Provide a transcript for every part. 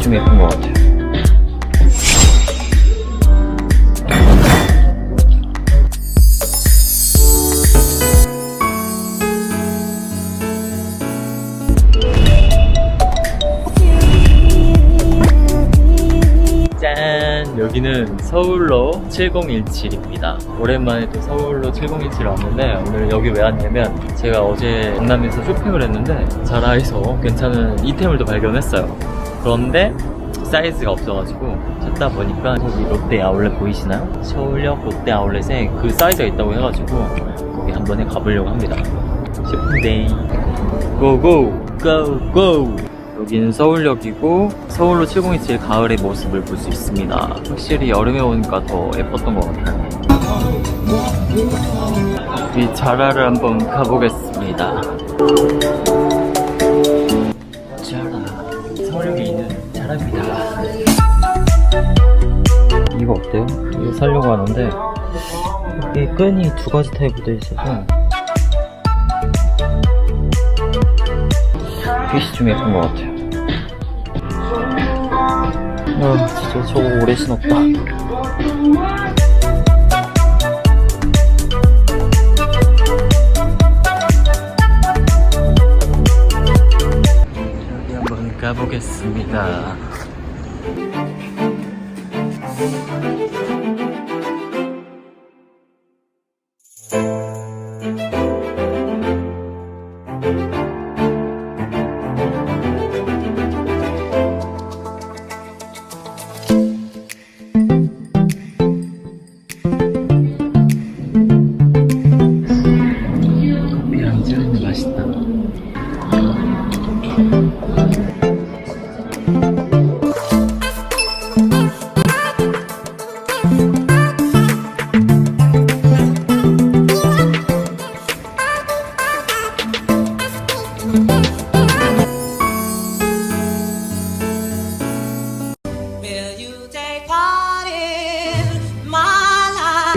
좀 예쁜 것 같아요. 짠! 여기는 서울로 7017입니다. 오랜만에 또 서울로 7017 왔는데 오늘 여기 왜 왔냐면 제가 어제 강남에서 쇼핑을 했는데 자라에서 괜찮은 이템을 또 발견했어요. 그런데 사이즈가 없어가지고 찾다 보니까 저기 롯데 아울렛 보이시나요? 서울역 롯데 아울렛에 그 사이즈가 있다고 해가지고 거기 한번 가보려고 합니다. 쇼핑데이 고고 고고 여기는 서울역이고 서울로 7027 가을의 모습을 볼 수 있습니다. 확실히 여름에 오니까 더 예뻤던 것 같아요. 이 자라를 한번 가보겠습니다. 자라 서울역에 있는 자라입니다. 이거 어때요? 이거 살려고 하는데 이 끈이 두 가지 타입으로 되어 있어서 빛이 좀 예쁜 것 같아요. 아, 진짜 저거 오래 신었다. 여기 한번 가보겠습니다.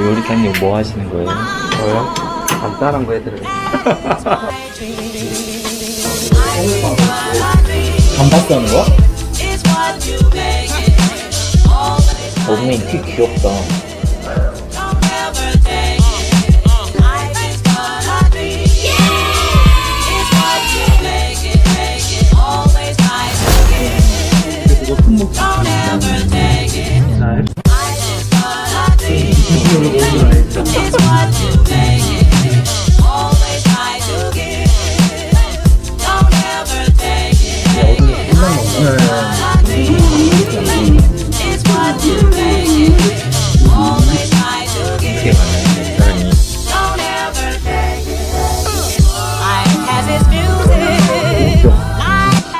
요리사님 뭐 하시는 거예요? 저요? 간단한 거 해드려요. 감바스 하는 거야? 어머니 키 귀엽다.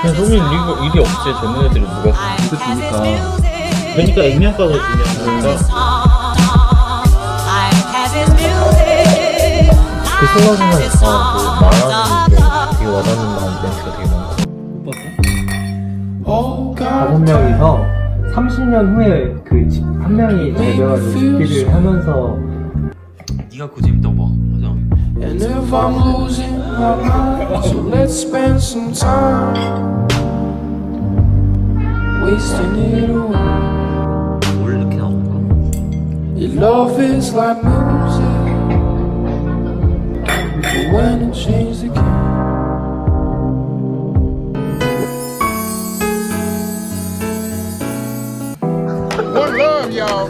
Has 소민 its 일이, 없지. 젊은 애들이 누가. 그러니까 액면 가서 주면 Life 그 순간순간 Life has its 아, 그 song. 말하는 게 되게 와닿는 마음 멘트가 되게 많아. 다섯 명이서 30년 후에 그 한 명이 데려가지고 집기를 하면서 네가 그거 재밌다고 봐. 맞아. And if I'm losing my mind, so let's spend some time wasting it away. 뭘 이렇게 나오는 거야? Your love is like music, but when it changes the key. One love, y'all,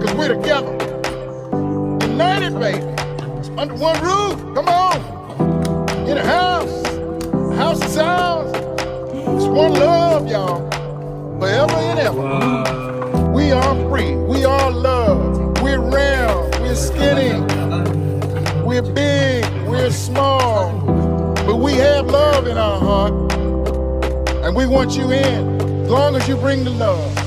cause we're together. United, baby. Under one roof. Come on. In a house. A house of sounds. It's one love, y'all. Forever and ever. We are free. We are love. In our heart. And we want you in. As long as you bring the love.